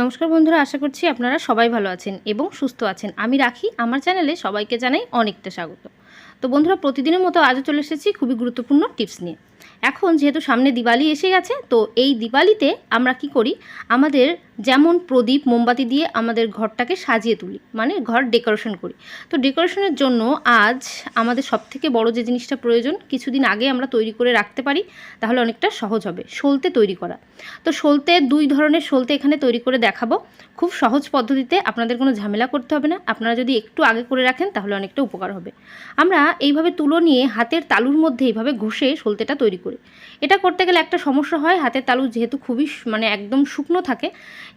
নমস্কার বন্ধুরা, আশা করছি আপনারা সবাই ভালো আছেন এবং সুস্থ আছেন। আমি রাখি, আমার চ্যানেলে সবাইকে জানাই অনেকটা স্বাগত। তো বন্ধুরা, প্রতিদিনের মতো আজও চলে এসেছি খুবই গুরুত্বপূর্ণ টিপস নিয়ে। এখন যেহেতু সামনে দিওয়ালি এসে গেছে, তো এই দিওয়ালিতে আমরা কি করি? আমাদের যেমন প্রদীপ, মোমবাতি দিয়ে আমাদের ঘরটাকে সাজিয়ে তুলি মানে ঘর ডেকোরেশন করি। তো ডেকোরেশনের জন্য আজ আমাদের সবথেকে বড় যে জিনিসটা প্রয়োজন, কিছুদিন আগে আমরা তৈরি করে রাখতে পারি, তাহলে অনেকটা সহজ হবে, সলতে তৈরি করা। তো সলতে দুই ধরনের সলতে এখানে তৈরি করে দেখাবো। খুব সহজ পদ্ধতিতে আপনাদের কোনো ঝামেলা করতে হবে না, আপনারা যদি একটু আগে করে রাখেন, তাহলে অনেকটা উপকার হবে। আমরা এইভাবে তুলো নিয়ে হাতের তালুর মধ্যে এইভাবে ঘষে সলতেটা তৈরি করি। এটা করতে গেলে একটা সমস্যা হয়, হাতের তালু যেহেতু খুবই মানে একদম শুকনো থাকে,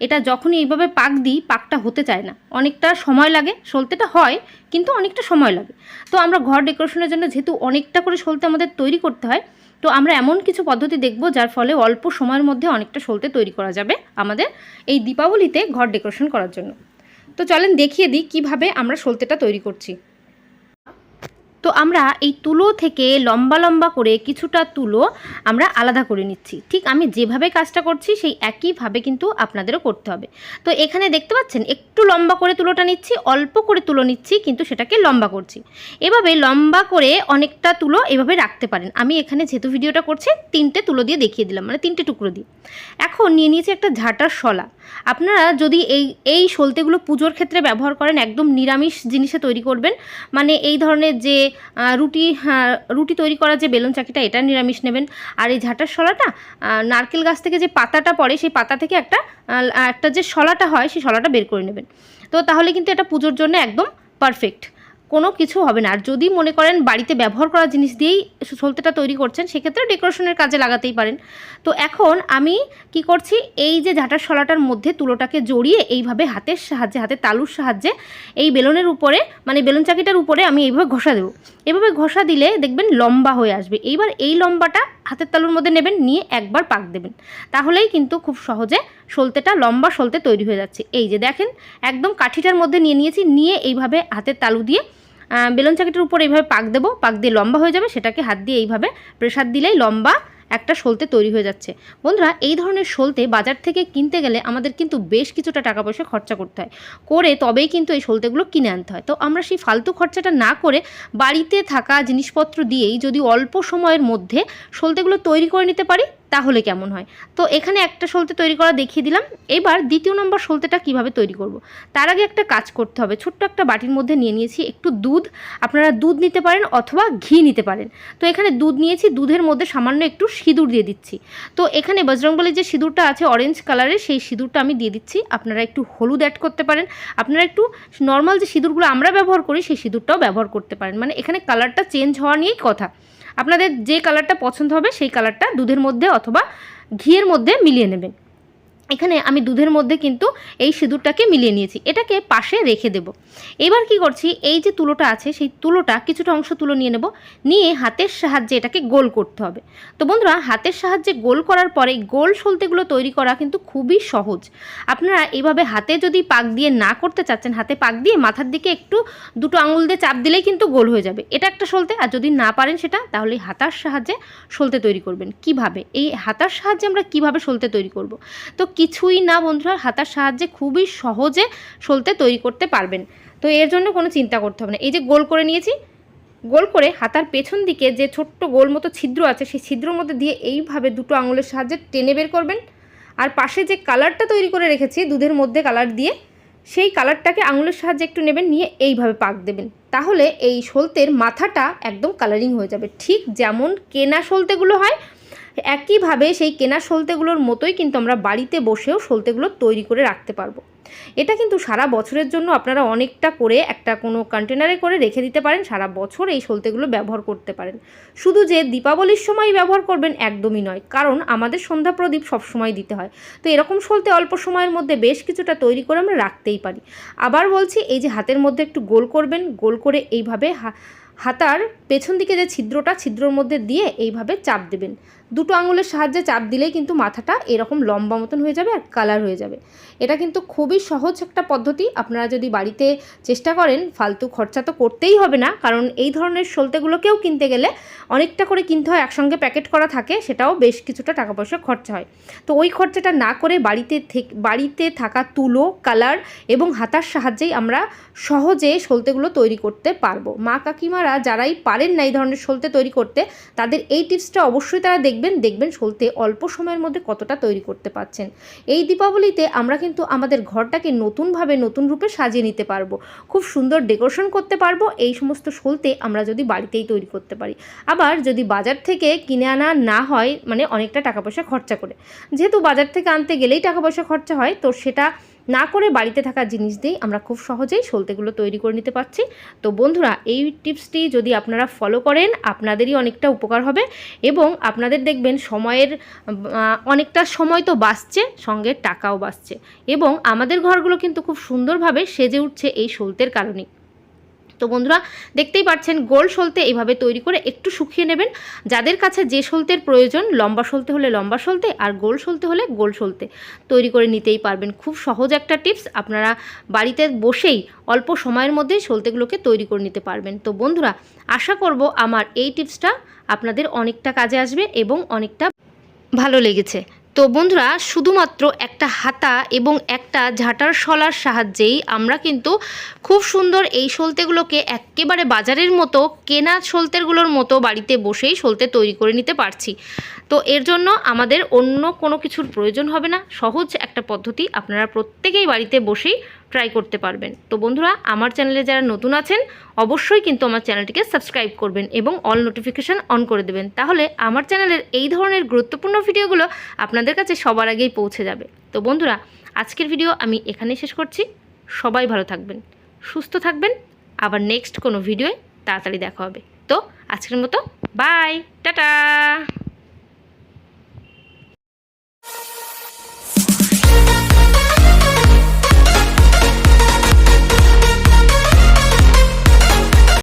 এটা যখনই এইভাবে পাক দিই, পাকটা হতে চায় না। অনেকটা সময় লাগে, সলতেটা হয়, কিন্তু অনেকটা সময় লাগে। তো আমরা ঘর ডেকোরেশনের জন্য যেহেতু অনেকটা করে সলতে আমাদের তৈরি করতে হয়, তো আমরা এমন কিছু পদ্ধতি দেখব যার ফলে অল্প সময়ের মধ্যে অনেকটা সলতে তৈরি করা যাবে আমাদের এই দীপাবলিতে ঘর ডেকোরেশন করার জন্য। তো চলেন দেখিয়ে দিই কীভাবে আমরা সলতেটা তৈরি করছি। তো আমরা এই তুলো থেকে লম্বা লম্বা করে কিছুটা তুলো আমরা আলাদা করে নিচ্ছি। ঠিক আমি যেভাবে কাজটা করছি, সেই একইভাবে কিন্তু আপনাদেরও করতে হবে। তো এখানে দেখতে পাচ্ছেন, একটু লম্বা করে তুলোটা নিচ্ছি, অল্প করে তুলো নিচ্ছি, কিন্তু সেটাকে লম্বা করছি। এভাবে লম্বা করে অনেকটা তুলো এভাবে রাখতে পারেন। আমি এখানে যেহেতু ভিডিওটা করছি, তিনটে তুলো দিয়ে দেখিয়ে দিলাম মানে তিনটে টুকরো দিয়ে। এখন নিয়ে নিয়েছি একটা ঝাঁটার শলা। আপনারা যদি এই এই সলতেগুলো পুজোর ক্ষেত্রে ব্যবহার করেন, একদম নিরামিষ জিনিসে তৈরি করবেন। মানে এই ধরনের যে রুটি রুটি তৈরি করা যে বেলুন চাকিটা, এটা নিরামিষ নেবেন। আর এই ঝাঁটার শলাটা নারকেল গাছ থেকে যে পাতাটা পড়ে, সেই পাতা থেকে একটা একটা যে শলাটা হয়, সেই শলাটা বের করে নেবেন। তো তাহলে কিন্তু এটা পুজোর জন্য একদম পারফেক্ট কোনো কিছু হবে না। আর যদি মনে করেন বাড়িতে ব্যবহার করা জিনিস দিয়েই সলতেটা তৈরি করছেন সেক্ষেত্রে ডেকোরেশনের কাজে লাগাতেই পারেন। তো এখন আমি কি করছি, এই যে ঝাঁটার শলাটার মধ্যে তুলোটাকে জড়িয়ে এইভাবে হাতের সাহায্যে হাতের তালুর সাহায্যে এই বেলুনের উপরে মানে বেলুন চাকিটার উপরে আমি এইভাবে ঘষা দেবো। এভাবে ঘষা দিলে দেখবেন লম্বা হয়ে আসবে। এইবার এই লম্বাটা হাতের তালুর মধ্যে নেবেন, নিয়ে একবার পাক দেবেন। তাহলেই কিন্তু খুব সহজে সলতেটা, লম্বা সলতে তৈরি হয়ে যাচ্ছে। এই যে দেখেন, একদম কাঠিটার মধ্যে নিয়ে নিয়েছি, নিয়ে এইভাবে হাতের তালু দিয়ে বেলুন চাকিটার উপর এইভাবে পাক দেবো, পাক দিয়ে লম্বা হয়ে যাবে, সেটাকে হাত দিয়ে এইভাবে প্রেসার দিলেই লম্বা একটা সলতে তৈরি হয়ে যাচ্ছে। বন্ধুরা, এই ধরনের সলতে বাজার থেকে কিনতে গেলে আমাদের কিন্তু বেশ কিছুটা টাকা পয়সা খরচা করতে হয়। করে তবেই কিন্তু এই সলতেগুলো কিনে আনতে হয়। তো আমরা সেই ফালতু খরচাটা না করে বাড়িতে থাকা জিনিসপত্র দিয়েই যদি অল্প সময়ের মধ্যে সলতেগুলো তৈরি করে নিতে পারি তাহলে কেমন হয়? তো এখানে একটা সলতে তৈরি করা দেখিয়ে দিলাম। এবার দ্বিতীয় নম্বর সলতেটা কীভাবে তৈরি করব। তার আগে একটা কাজ করতে হবে। ছোট্ট একটা বাটির মধ্যে নিয়ে নিয়েছি একটু দুধ। আপনারা দুধ নিতে পারেন অথবা ঘি নিতে পারেন। তো এখানে দুধ নিয়েছি। দুধের মধ্যে সামান্য একটু সিঁদুর দিয়ে দিচ্ছি। তো এখানে বজরংবলির যে সিঁদুরটা আছে অরেঞ্জ কালারের সেই সিঁদুরটা আমি দিয়ে দিচ্ছি। আপনারা একটু হলুদ অ্যাড করতে পারেন। আপনারা একটু নর্মাল যে সিঁদুরগুলো আমরা ব্যবহার করি, সেই সিঁদুরটাও ব্যবহার করতে পারেন। মানে এখানে কালারটা চেঞ্জ হওয়া নিয়েই কথা। আপনাদের যে কালারটা পছন্দ হবে সেই কালারটা দুধের মধ্যে অথবা ঘিয়ের মধ্যে মিলিয়ে নেবেন। এখানে আমি দুধের মধ্যে কিন্তু এই সিঁদুরটাকে মিলিয়ে নিয়েছি। এটাকে পাশে রেখে দেব। এবার কি করছি? এই যে তুলোটা আছে, সেই তুলোটা কিছুটা অংশ তুলো নিয়ে নেব। নিয়ে হাতের সাহায্যে এটাকে গোল করতে হবে। তো বন্ধুরা, হাতের সাহায্যে গোল করার পরে গোল সলতেগুলো তৈরি করা কিন্তু খুবই সহজ। আপনারা এইভাবে হাতে যদি পাক দিয়ে না করতে চাচ্ছেন, হাতে পাক দিয়ে মাথার দিকে একটু দুটো আঙুল দিয়ে চাপ দিলেই কিন্তু গোল হয়ে যাবে। এটা একটা সলতে, আর যদি না পারেন সেটা, তাহলে হাতার সাহায্যে সলতে তৈরি করবেন। কীভাবে? এই হাতার সাহায্যে আমরা কীভাবে সলতে তৈরি করব? তো কিছুই না বন্ধুরা, হাতার সাহায্যে খুবই সহজে সলতে তৈরি করতে পারবেন। তো এর জন্য কোনো চিন্তা করতে হবে না। এই যে গোল করে নিয়েছি, গোল করে হাতার পেছন দিকে যে ছোট্ট গোল মতো ছিদ্র আছে, সেই ছিদ্রের মধ্যে দিয়ে এইভাবে দুটো আঙুলের সাহায্যে টেনে বের করবেন। আর পাশে যে কালারটা তৈরি করে রেখেছি, দুধের মধ্যে কালার দিয়ে, সেই কালারটাকে আঙুলের সাহায্যে একটু নেবেন, নিয়ে এইভাবে পাক দেবেন। তাহলে এই সলতের মাথাটা একদম কালারিং হয়ে যাবে। ঠিক যেমন কেনা সলতেগুলো হয় একইভাবে সেই কেনা সলতেগুলোর মতোই কিন্তু আমরা বাড়িতে বসেও সলতেগুলো তৈরি করে রাখতে পারব। এটা কিন্তু সারা বছরের জন্য আপনারা অনেকটা করে একটা কোনো কন্টেনারে করে রেখে দিতে পারেন, সারা বছর এই সলতেগুলো ব্যবহার করতে পারেন। শুধু যে দীপাবলির সময় ব্যবহার করবেন একদমই নয়, কারণ আমাদের সন্ধ্যা প্রদীপ সবসময় দিতে হয়। তো এরকম সলতে অল্প সময়ের মধ্যে বেশ কিছুটা তৈরি করে আমরা রাখতেই পারি। আবার বলছি, এই যে হাতের মধ্যে একটু গোল করবেন, গোল করে এইভাবে হাতার পেছন দিকে যে ছিদ্রটা, ছিদ্রর মধ্যে দিয়ে এইভাবে চাপ দেবেন। দুটো আঙুলের সাহায্যে চাপ দিলেই কিন্তু মাথাটা এরকম লম্বা মতন হয়ে যাবে আর কালার হয়ে যাবে। এটা কিন্তু খুবই সহজ একটা পদ্ধতি। আপনারা যদি বাড়িতে চেষ্টা করেন, ফালতু খরচা তো করতেই হবে না, কারণ এই ধরনের সলতেগুলোকেও কিনতে গেলে অনেকটা করে কিনতে হয়, একসঙ্গে প্যাকেট করা থাকে, সেটাও বেশ কিছুটা টাকা পয়সা খরচা হয়। তো ওই খরচাটা না করে বাড়িতে বাড়িতে থাকা তুলো কালার এবং হাতার সাহায্যেই আমরা সহজে সলতেগুলো তৈরি করতে পারব। মা কাকিমারা যারাই পারেন না এই ধরনের সলতে তৈরি করতে, তাদের এই টিপসটা অবশ্যই তারা দেখবেন। দেখবেন দেখবেন সলতে অল্প সময়ের মধ্যে কতটা তৈরি করতে পারছেন। এই দীপাবলিতে আমরা কিন্তু আমাদের ঘরটাকে নতুনভাবে, নতুন রূপে সাজিয়ে নিতে পারব। খুব সুন্দর ডেকোরেশন করতে পারব, এই সমস্ত সলতে আমরা যদি বাড়িতেই তৈরি করতে পারি। আবার যদি বাজার থেকে কিনে আনা না হয় মানে অনেকটা টাকা পয়সা খরচা করে। যেহেতু বাজার থেকে আনতে গেলেই টাকা পয়সা খরচা হয়, তো সেটা না করে বাড়িতে থাকা জিনিস দিয়েই আমরা খুব সহজেই সলতেগুলো তৈরি করে নিতে পারছি। তো বন্ধুরা, এই টিপসটি যদি আপনারা ফলো করেন, আপনাদেরই অনেকটা উপকার হবে এবং আপনাদের দেখবেন সময়ের অনেকটা সময় তো বাঁচছে, সঙ্গে টাকাও বাঁচছে এবং আমাদের ঘরগুলো কিন্তু খুব সুন্দরভাবে সেজে উঠছে এই সলতের কারণেই তো বন্ধুরা, দেখতেই পাচ্ছেন গোল সলতে এইভাবে তৈরি করে একটু শুকিয়ে নেবেন। যাদের কাছে যে সলতের প্রয়োজন, লম্বা সলতে হলে লম্বা সলতে আর গোল সলতে হলে গোল সলতে তৈরি করে নিতেই পারবেন। খুব সহজ একটা টিপস, আপনারা বাড়িতে বসেই অল্প সময়ের মধ্যেই সলতেগুলোকে তৈরি করে নিতে পারবেন। তো বন্ধুরা, আশা করব আমার এই টিপসটা আপনাদের অনেকটা কাজে আসবে এবং অনেকটা ভালো লেগেছে। তো বন্ধুরা, শুধুমাত্র একটা হাতা এবং একটা ঝাঁটার শলার সাহায্যেই আমরা কিন্তু খুব সুন্দর এই সলতেগুলোকে একেবারে বাজারের মতো, কেনা সলতেগুলোর মতো বাড়িতে বসেই সলতে তৈরি করে নিতে পারছি। তো এর জন্য আমাদের অন্য কোনো কিছুর প্রয়োজন হবে না। সহজ একটা পদ্ধতি আপনারা প্রত্যেকেই বাড়িতে বসেই ট্রাই করতে পারবেন। তো বন্ধুরা, আমার চ্যানেলে যারা নতুন আছেন, অবশ্যই কিন্তু আমার চ্যানেলটিকে সাবস্ক্রাইব করবেন এবং অল নোটিফিকেশান অন করে দেবেন। তাহলে আমার চ্যানেলের এই ধরনের গুরুত্বপূর্ণ ভিডিওগুলো আপনাদের কাছে সবার আগেই পৌঁছে যাবে। তো বন্ধুরা, আজকের ভিডিও আমি এখানেই শেষ করছি। সবাই ভালো থাকবেন, সুস্থ থাকবেন। আবার নেক্সট কোনো ভিডিওয়ে তাড়াতাড়ি দেখা হবে। তো আজকের মতো বাই টাটা!